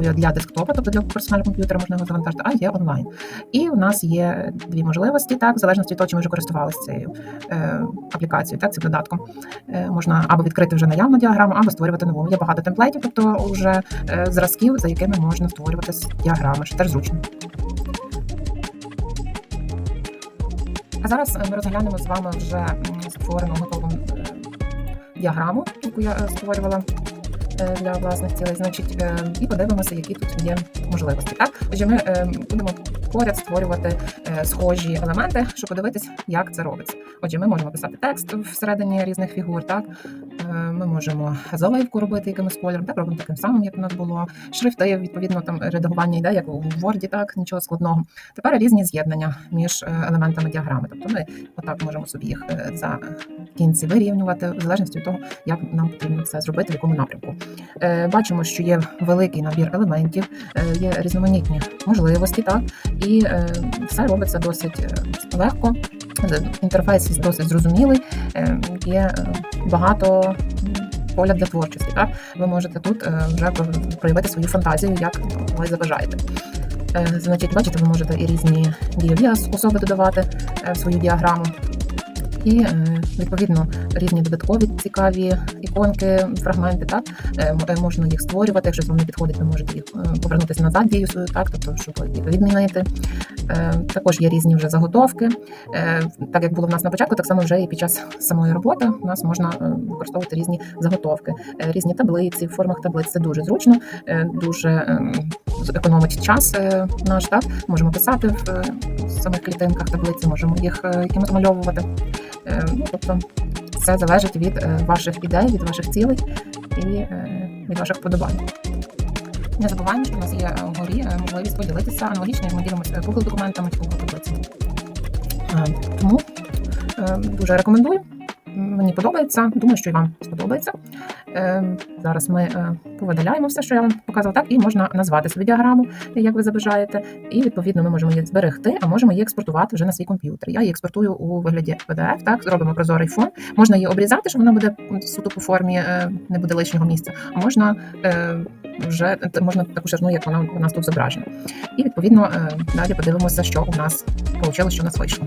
для десктопа, тобто для персонального комп'ютера можна його завантажити, а є онлайн. І у нас є дві можливості, так, в залежності від того, чи ми вже користувалися цією е, аплікацією, так, цим додатком. Е, можна або відкрити вже наявну діаграму, або створювати нову. Є багато темплейтів, тобто вже е, зразків, за якими можна створювати діаграми, що теж зручно. А зараз е, ми розглянемо з вами вже створену готову е, діаграму, яку я е, створювала для власних цілей. Значить, е, і подивимося, які тут є можливості. Так, отже, ми е, будемо поряд створювати е, схожі елементи, щоб подивитись, як це робиться. Отже, ми можемо писати текст всередині різних фігур. Так, Е, ми можемо заливку робити якимось кольором, так робимо таким самим, як у нас було. Шрифти, відповідно, там редагування йде, як у Word, так нічого складного. Тепер різні з'єднання між е, елементами діаграми. Тобто ми отак можемо собі їх е, за кінці вирівнювати, в залежності від того, як нам потрібно це зробити, в якому напрямку. Е, Бачимо, що є великий набір елементів, е, є різноманітні можливості, так і е, все робиться досить легко. Інтерфейс досить зрозумілий, є багато поля для творчості. Так ви можете тут вже проявити свою фантазію, як ви забажаєте. Е, Значить, бачите, ви можете і різні дієві особи додавати в свою діаграму. І е, відповідно різні додаткові цікаві іконки, фрагменти, так Е, е, можна їх створювати. Якщо вам не підходить, ви можете їх повернутися назад дію свою, так тобто, щоб їх відмінити. Також є різні вже заготовки. Так як було в нас на початку, так само вже і під час самої роботи у нас можна використовувати різні заготовки, різні таблиці, в формах таблиць. Це дуже зручно, дуже ем, економить час наш. Так можемо писати в самих клітинках таблиці, можемо їх якимось малювати. Е, тобто, все залежить від е, ваших ідей, від ваших цілей і е, від ваших вподобань. Не забуваємо, що у нас є вгорі можливість поділитися аналогічно, як ми ділимося Google документами чи Google таблицями. Тому дуже рекомендую. Мені подобається, думаю, що і вам сподобається. Е, Зараз ми е, повидаляємо все, що я вам показувала, так, і можна назвати собі діаграму, як ви забажаєте. І відповідно ми можемо її зберегти, а можемо її експортувати вже на свій комп'ютер. Я її експортую у вигляді PDF, так, зробимо прозорий фон. Можна її обрізати, щоб вона буде суто по формі, е, не буде лишнього місця. А можна вже можна таку ширину, як вона у нас тут зображена. І відповідно далі подивимося, що у нас вийшло, що у нас вийшло.